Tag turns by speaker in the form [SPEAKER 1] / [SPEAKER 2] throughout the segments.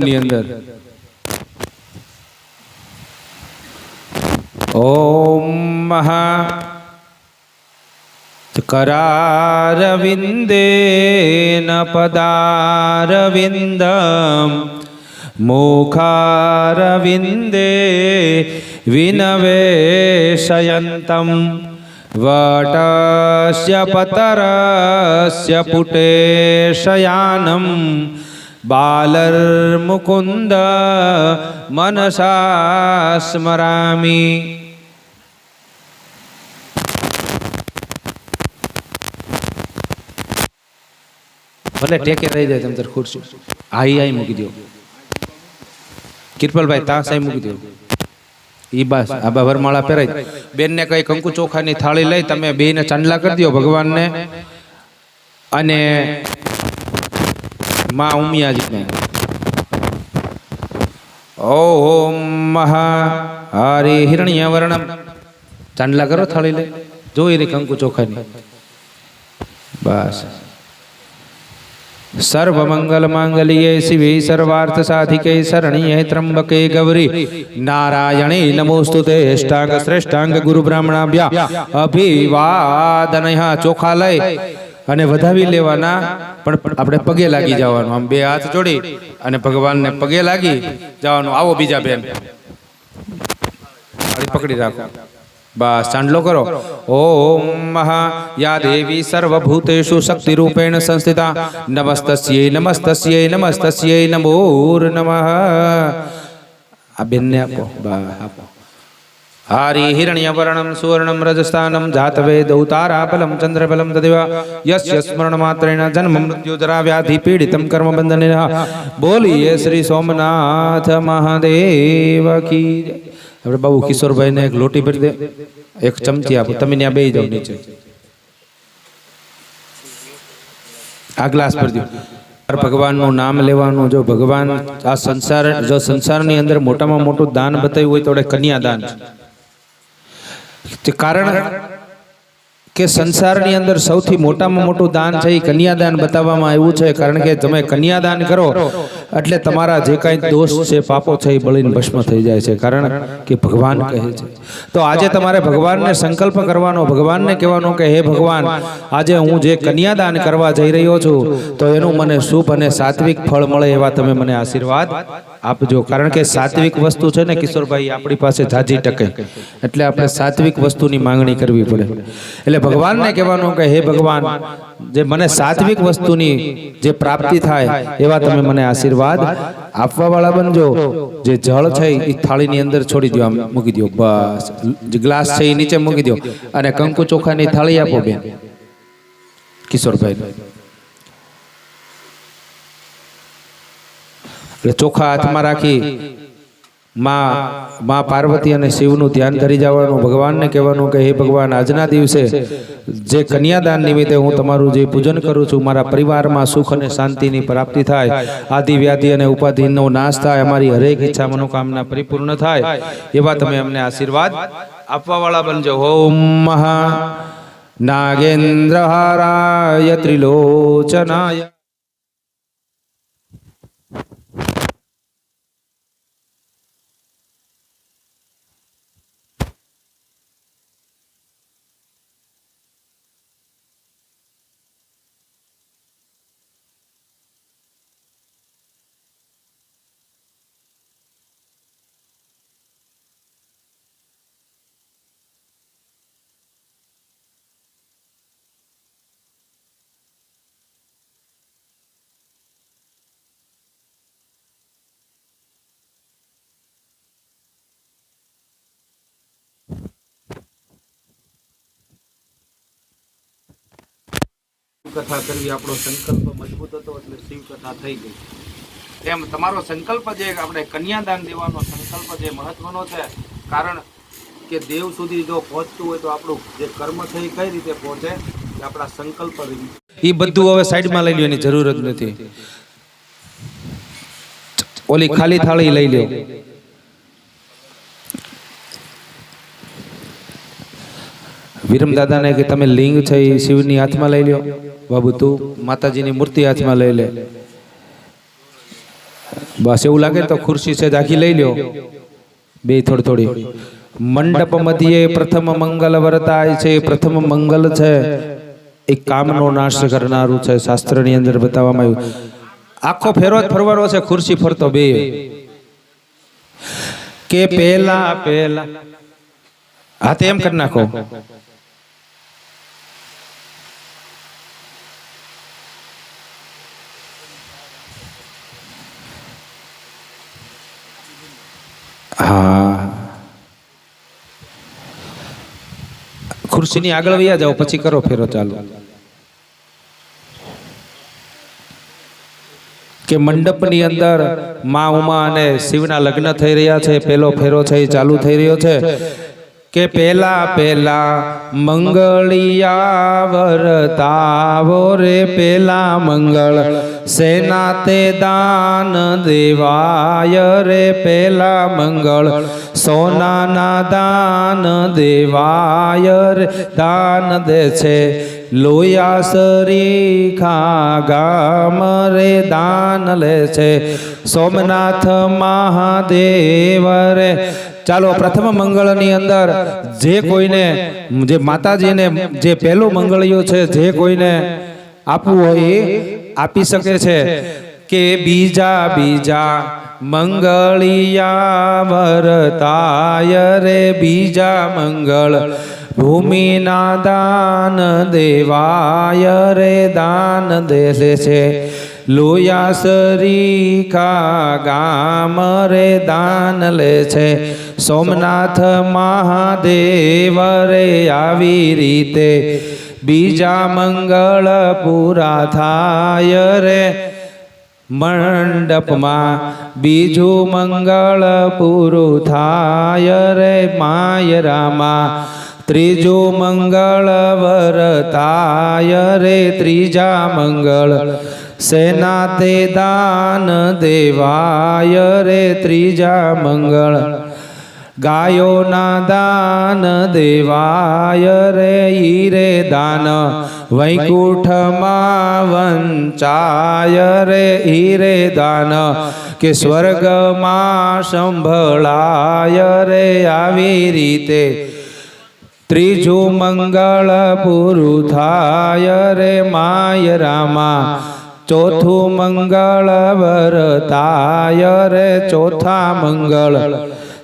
[SPEAKER 1] ની અંદર ઓમ મહા करारविन्देन पदारविन्दं मुखारविन्दे विनवेशयन्तं वटस्य पतरस्य पुटे બાલર્મુકુંદ મનસા સ્મરામી ભલે ટેકે રહી જાય, તમે ખુરશું આઈ આઈ મૂકી દો કિરપલભાઈ, તાસ આઈ મૂકી દો ઈ બસ, આ ભરમાળા પહેરાય. બેનને કઈ કંકુ ચોખાની થાળી લઈ, તમે બેને ચાંદલા કરી દો ભગવાનને. અને માં ઉમિયાજીને ઓમ મહા હરે હિરણ્ય વર્ણમ ચાંદલા કરો થાળી લઈ જોઈ રે કંકુ ચોખાની બસ સર્વમંગલમાંગલ્યે શિવે સર્વાર્થસાધિકે શરણ્યે ત્રંબકે ગૌરી નારાયણે નમોસ્તુતે અષ્ટાંગ શ્રેષ્ઠાંગ ગુરુ બ્રાહ્મણાભ્યા અભિવાદનય ચોખા લઈ અને વધાવી લેવાના, પણ આપણે પગે લાગી જવાનું. આમ બે હાથ જોડી અને ભગવાનને પગે લાગી જવાનું. આવો બીજા બેન. પકડી રાખો. બસ, ચાંદલો કરો. ઓમ મહા યા દેવી સર્વભૂતેષુ શક્તિરૂપેણ સંસ્થિતા. નમસ્તસ્યૈ નમસ્તસ્યૈ નમસ્તસ્યૈ નમોર નમઃ. આ બેનને આપો. બા આપો. હારી सुवर्णं યસ્ય સ્મરણ માત્રેણ જન્મ મૃત્યુ જરા વ્યાધિ પીડિતમ કર્મ બંધનેન બોલીએ શ્રી સોમનાથ મહાદેવ કી બાબુ કિશોરભાઈને એક લોટી ભરી દે એક ચમચી આપો તમે ત્યાં બેસી જાઓ નીચે આ ગ્લાસ ભરી દો ભગવાનનું નામ લેવાનું, જો ભગવાન આ સંસાર, જો સંસારની અંદર મોટામાં મોટું દાન બતાવ્યું હોય તો કન્યાદાન છે। કારણ કે સંસારની અંદર સૌથી મોટામાં મોટું દાન છે એ કન્યાદાન બતાવવામાં આવ્યું છે. કારણ કે તમે કન્યાદાન કરો એટલે તમારા જે કાંઈ દોષ છે, પાપો છે, એ બળીને ભસ્મ થઈ જાય છે. કારણ કે ભગવાન કહે છે. તો આજે તમારે ભગવાનને સંકલ્પ કરવાનો, ભગવાનને કહેવાનો કે, હે ભગવાન, આજે હું જે કન્યાદાન કરવા જઈ રહ્યો છું, તો એનું મને શુભ અને સાત્વિક ફળ મળે એવા તમે મને આશીર્વાદ આપજો. કારણ કે સાત્વિક વસ્તુ છે ને, કિશોરભાઈ, આપણી પાસે જાજી ટકે. એટલે આપણે સાત્વિક વસ્તુની માંગણી કરવી પડે. એટલે ભગવાનને કહેવાનું કે, હે ભગવાન, જે મને સાત્વિક વસ્તુની જે પ્રાપ્તિ થાય, એવા તમે મને આશીર્વાદ આપવા વાળા બનજો. જે જળ છે એ થાળીની અંદર છોડી દો આમ મૂકી દો બસ. ગ્લાસ છે એ નીચે મૂકી દો અને કંકુ ચોખાની થાળી આપો બેન. કિશોરભાઈ. એટલે ચોખા હાથમાં રાખી માં માં પાર્વતી અને શિવનું ધ્યાન કરી જવાનું, ભગવાનને કહેવાનું કે, હે ભગવાન, આજના દિવસે જે કન્યાદાન નિમિત્તે હું તમારું જે પૂજન કરું છું, મારા પરિવારમાં સુખ અને શાંતિની પ્રાપ્તિ થાય આદિ વ્યાધિ અને ઉપાધિનો નાશ થાય, અમારી હરેક ઈચ્છા મનોકામના પરિપૂર્ણ થાય, એવા તમે અમને આશીર્વાદ આપવા વાળા બનજો. ઓમ મહા નાગેન્દ્રહારાય ત્રિલોચનાય કથા કરવી આપણો સંકલ્પ મજબૂત હતો એટલે શિવ કથા થઈ ગઈ. એમ તમારો સંકલ્પ જે આપણે કન્યાદાન દેવાનો સંકલ્પ જે મહત્વનો છે, કારણ કે દેવ સુધી જો પહોંચતું હોય તો આપણું જે કર્મ છે કઈ રીતે પહોંચે આપણા સંકલ્પ એ બધું હવે સાઈડમાં લઈ લ્યો, એની જરૂર જ નથી. ઓલી ખાલી થાળી લઈ લ્યો. વિરમ દાદાને કે તમે લિંગ છે એ શિવની હાથમાં લઈ લ્યો. બાબુ, તું માતાજીની મૂર્તિ હાથમાં લઈ લે. બસ એવું લાગે તો ખુરશી છે આખી લઈ લ્યો. બે થોડી થોડી. મંડપ મધ્યે પ્રથમ મંગલ વર્તાય છે, પ્રથમ મંગલ છે. એ કામનો નાશ કરનારું છે, શાસ્ત્રની અંદર બતાવવામાં આવ્યું. આખો ફેરો જ ફરવાનો છે, ખુરશી ફરતો બે. કે પેલા પેલા હા તે એમ કરી નાખો. ખુરશીની આગળ વયા જાઓ, પછી કરો ફેરો ચાલુ. કે મંડપની અંદર મા ઉમા અને શિવના લગ્ન થઈ રહ્યા છે, પેલો ફેરો છે, એ ચાલુ થઈ રહ્યો છે. કે પેલા પેલા મંગળિયા વરતાવો રે, પેલા મંગળ સેના તે દાન દેવાય રે પેલા મંગળ. સોનાના દાન દેવાય રે, દાન દે છે. લોયાસરી ખા ગામ રે દાન લે છે. સોમનાથ મહાદેવ રે. ચાલો, પ્રથમ મંગળની અંદર જે કોઈને, જે માતાજીને જે પહેલું મંગળિયું છે, જે કોઈને આપવું હોય આપી શકે છે કે બીજા બીજા મંગળિયા વરતાય રે બીજા મંગળ ભૂમિના દાન દેવાય રે દાન દેશે છે. લોયાસરી ખા ગામ રે દાન લે છે. સોમનાથ મહાદેવ રે આવી રીતે બીજા મંગળ પૂરા થાય રે મંડપમાં બીજું મંગળ પૂરું થાય રે માયરામાં ત્રીજું મંગળ વરતાય રે ત્રીજા મંગળ સેના તે દાન દેવાય રે ત્રીજા મંગળ ગાયોના દાન દેવાય રે, ઈ રે દાન. વૈકુંઠમાં વંચાય રે, ઈ રે દાન. કે સ્વર્ગમાં સંભળાય રે, આવી રીતે ત્રીજું મંગળ પૂરું થાય રે માય રામા. ચોથું મંગળ વરતાય રે, ચોથા મંગળ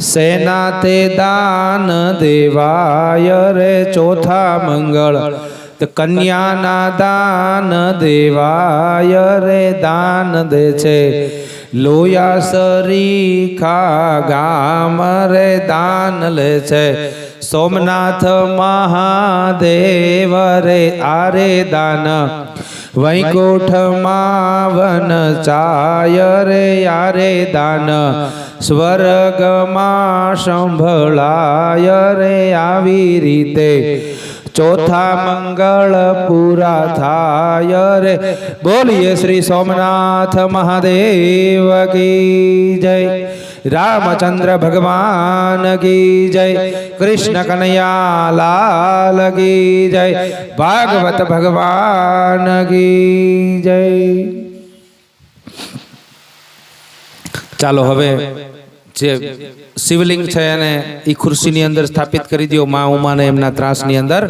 [SPEAKER 1] સેના તે દાન દેવાય રે ચોથા મંગળ. કન્યાના દાન દેવાય રે દાન દે છે. લોયાસરી ખા ગામ રે દાન લે છે. સોમનાથ મહાદેવ રે આરે દાન. વૈકુંઠમાં વન ચાય રે, યારે દાન? સ્વર્ગમાં સંભળાય રે આવી રીતે. ચોથા મંગળ પૂરા થાય રે. બોલીએ શ્રી સોમનાથ મહાદેવ કી જય. રામચંદ્ર ભગવાન કી જય કૃષ્ણ કનૈયા કી જય ભાગવત ભગવાન કી જય ચાલો હવે જે શિવલિંગ છે એને એ ખુરશીની અંદર સ્થાપિત કરી દો મા ઉમાને એમના ત્રાસની અંદર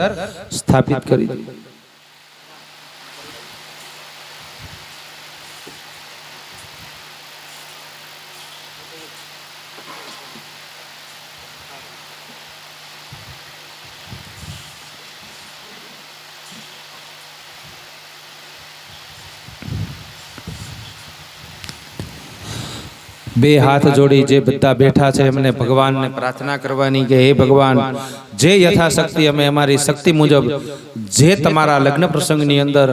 [SPEAKER 1] સ્થાપિત કરી દો બે હાથ જોડી જે બધા બેઠા છે, એમને ભગવાનને પ્રાર્થના કરવાની કે, હે ભગવાન, જે યથાશક્તિ અમે અમારી શક્તિ મુજબ, જે તમારા લગ્ન પ્રસંગની અંદર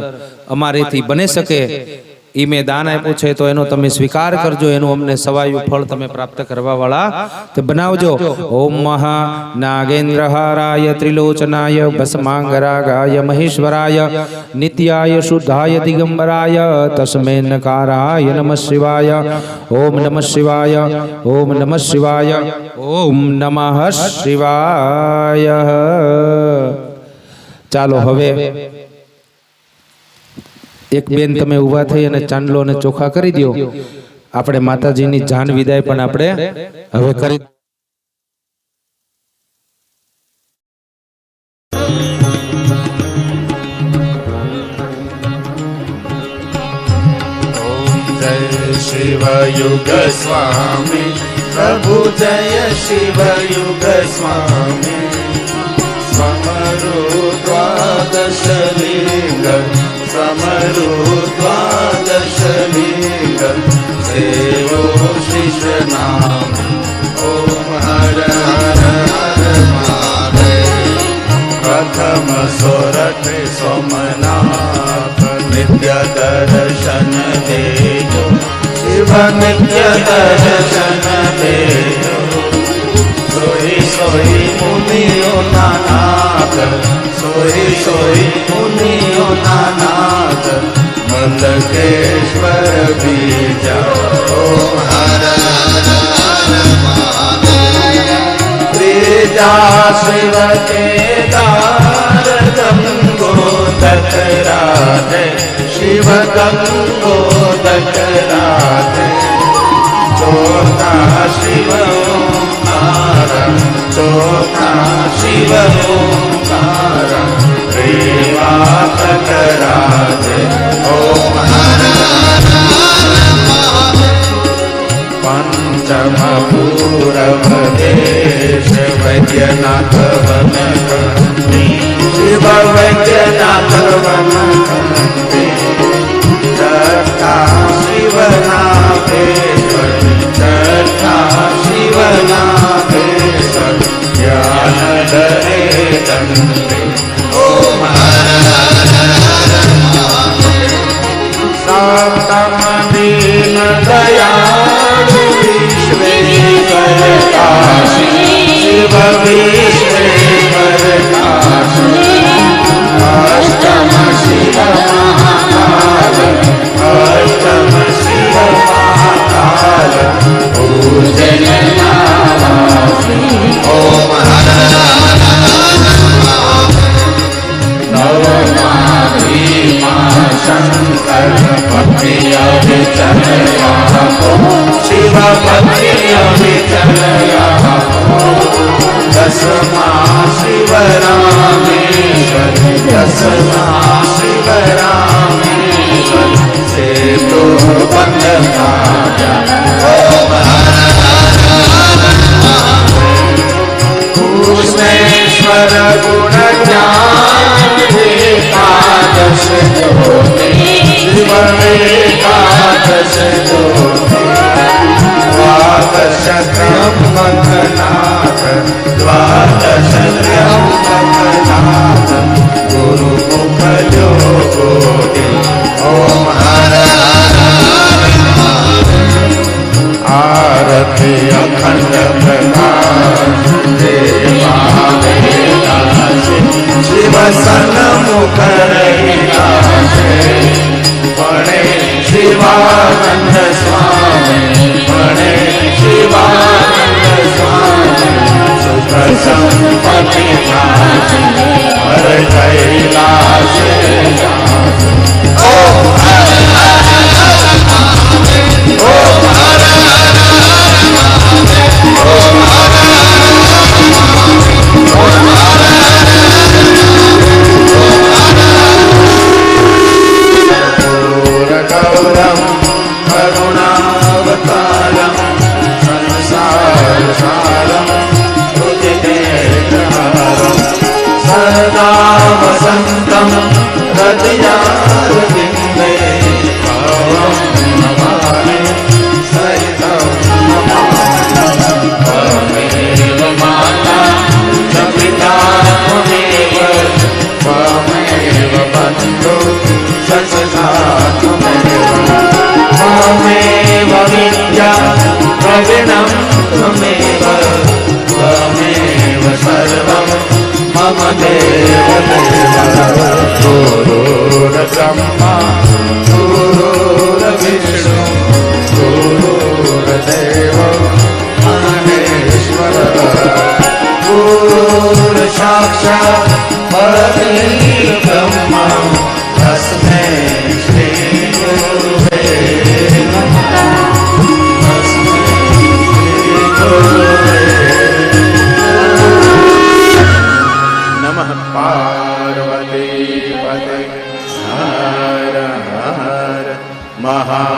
[SPEAKER 1] અમારેથી બની શકે એ મેં દાન આપ્યું છે, તો એનો તમે સ્વીકાર કરજો, એનું અમને સવાયું ફળ તમે પ્રાપ્ત કરવા વાળા તે બનાવજો. ઓમ મહા નાગેન્દ્રહારાય ત્રિલોચનાય ભસ્માંગરાગાય મહેશ્વરાય નિત્યાય શુદ્ધાય દિગંબરાય તસ્મે નકારાય નમઃ શિવાય. ઓમ નમઃ શિવાય, ઓમ નમઃ શિવાય, ઓમ નમઃ શિવાય. ચાલો હવે એક બેન તમે ઊભા થઈ અને ચાંદલો અને ચોખા કરી દો આપણે માતાજીની જાન વિદાય પણ આપણે હવે કરી
[SPEAKER 2] શિવયુગ સ્વામી, પ્રભુ જય શિવયુગ સ્વામી. समरु द्वादशलिङ्ग समरु द्वादशलिङ्ग सेवो शिशनाम ॐ हर हर हर महादेव प्रथम सोरठ सोमनाथ नित्य दर्शन देजो शिव नित्य दर्शन देजो સોઈ મુનિઓ નાનાથ સોઈ સોઈ મુનિઓ નાનાથ મલકેશ્વર બીજા ઓમ હર ત્રીજા શિવતે દાર ગંગો તટરાધે શિવ ગંગો તટરાધે ચોથા શિવ ઓમકાર ચોથા શિવ ઓમકાર રેવા કટરા Gracias. गुरुर्देव महेश्वर गुरुर्साक्षात् परब्रह्म तस्मै श्रीगुरुवे नमः तस्मै श्रीगुरुवे नमः पार्वती पते हर हर महादेव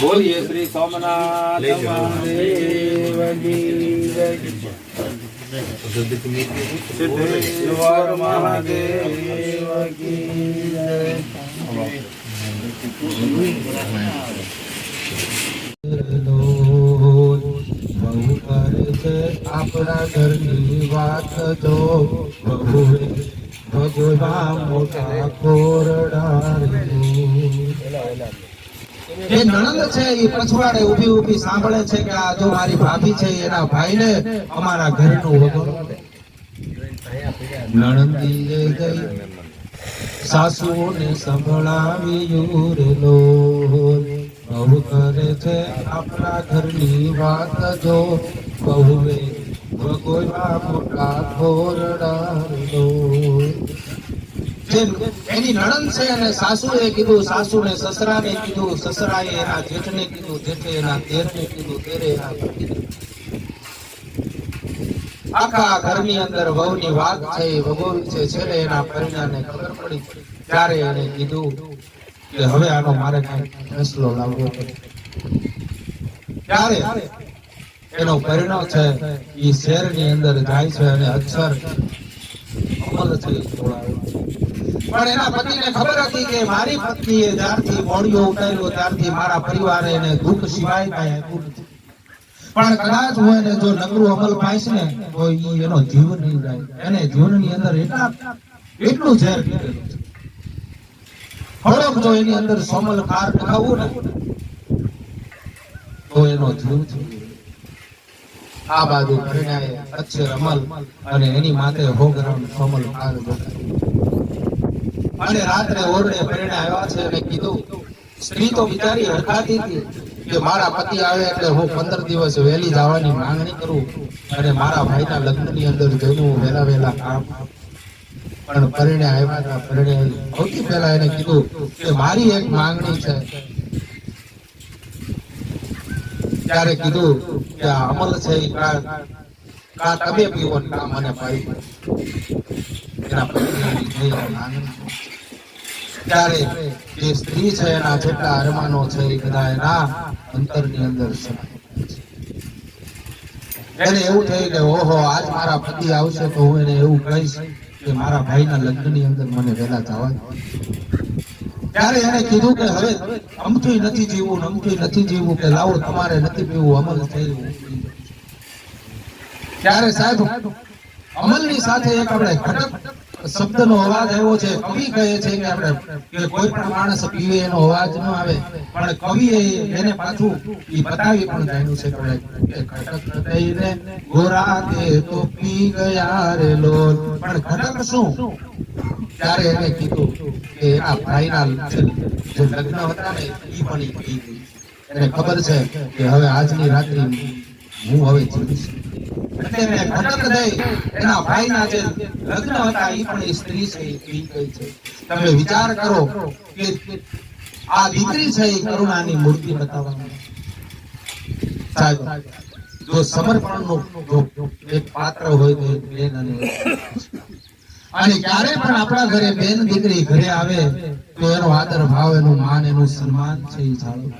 [SPEAKER 3] બોલીએ શ્રી સોમનાથ મહાદેવની જય. સિદ્ધેશ્વર મહાદેવની જય.
[SPEAKER 1] બહુ કરે છે આપણા ઘરની વાત જો બહુએ જે નણંદ છે, એ પછવાડે ઊભી ઊભી સાંભળે છે કે આ જો મારી ભાભી છે, એના ભાઈને અમારા ઘરનું વગર. નણંદી ગઈ સાસુને સંભળાવી રે લોલ બહુ કરે છે આપણા ઘરની વાત જો બહુએ ભગોયા મોટા ખોરડા એની નણંદ છે અને સાસુએ કીધું, સાસુને સસરાને કીધું, સસરાએ એના જેઠને કીધું, જેઠે એના દેરને કીધું દેરે આખા ઘરની અંદર વહુની વાત થઈ એ ભગોવી છે, છેલ્લે એના પરિણામે ખબર પડી. ત્યારે એને કીધું કે હવે આનો મારે કઈ ફેસલો લાવવો પડે. ત્યારે એનો પરિણામ છે એ શહેરની અંદર જાય છે અને અક્ષર અમલ છે પણ એના પતિને ખબર હતી કે મારી પત્નીએ જ્યારથી મોડિયો ઉતાર્યો ત્યારથી મારા પરિવારે એને દુઃખ સિવાય કાંઈ પણ કદાચ હું એને જો નકરું અમલ પાઈશ ને, તો એનો જીવ નહીં જાય. એને જીવનની અંદર એટલા એટલું ઝેર પીધેલું છે. જો એની અંદર સોમલ કાર નખાવું ને, તો એનો જીવ છે. આ બાજુ પરિણામે અક્ષર અમલ અને એની માથે હો ગ્રામ સોમલ ખાર અને રાત્રે ઓરડે પરિણે આવ્યા છે અને કીધું, સ્ત્રી તો બિચારી હરખાતી હતી કે મારા પતિ આવે એટલે હું પંદર દિવસ વહેલી જવાની માંગણી કરું અને મારા ભાઈના લગ્નની અંદર જઈને હું વહેલા વહેલા કામ પણ પરિણે આવ્યા હતા પરિણે સૌથી પહેલા એને કીધું કે મારી એક માંગણી છે ત્યારે કીધું કે અમલ છે તમે પીવો મને પાઈ એના છે. ત્યારે જે સ્ત્રી છે એના જેટલા અરમાનો છે એ બધા એના અંતરની અંદર છે એને એવું થયું કે ઓહો, આજ મારા પતિ આવશે તો હું એને એવું કહીશ કે મારા ભાઈના લગ્નની અંદર મને વહેલા જવા. ત્યારે એને કીધું કે હવે અમથી નથી જીવવું અમથી નથી જીવવું કે લાવો, તમારે નથી પીવું, અમલ થઈ ત્યારે સાહેબ, અમલની સાથે એક આપણે ઘટક શબ્દનો અવાજ આવ્યો છે. કવિ કહે છે કે આપણે કે કોઈ પણ માણસ પીવે એનો અવાજ ન આવે, પણ કવિએ એને પાછું એ બતાવી પણ જાણ્યું છે કે ઘટક થઈને ગોરા કે તો પી ગયા રે લોલ. પણ ઘટક શું? ત્યારે એને કીધું કે એના ભાઈના જે લગ્ન હતા ને એ પણ એને ખબર છે કે હવે આજની રાત્રિ હું હવે જીવીશ. વિચાર કરો આ દીકરી છે, એ કરુણાની મૂર્તિ બતાવવાની. સાહેબ, જો સમર્પણનું જો પાત્ર હોય તો અને ક્યારે પણ આપણા ઘરે બેન દીકરી ઘરે આવે, તો એનો આદર ભાવ, એનું માન, એનું સન્માન છે એ જાળવો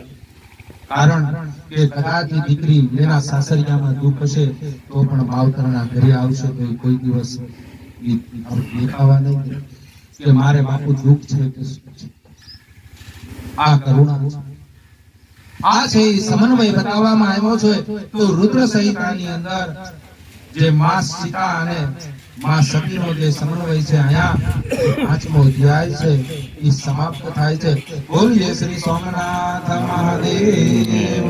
[SPEAKER 1] કારણ કે કદાચ દીકરી એના સાસરિયામાં દુઃખ હશે, તો પણ માવતરના ઘરે આવશે, તો કોઈ દિવસ દેખાવા નહીં કે મારે બાપુ દુઃખ છે કે આ કરુણા આ છે સમન્વય બતાવવામાં આવ્યો છે. તો રુદ્ર સંહિતાની અંદર જે માં સીતા અને માં શક્તિનો જે સમન્વય છે અહીંયા પાંચમો અધ્યાય છે, એ સમાપ્ત થાય છે. બોલીએ શ્રી સોમનાથ મહાદેવ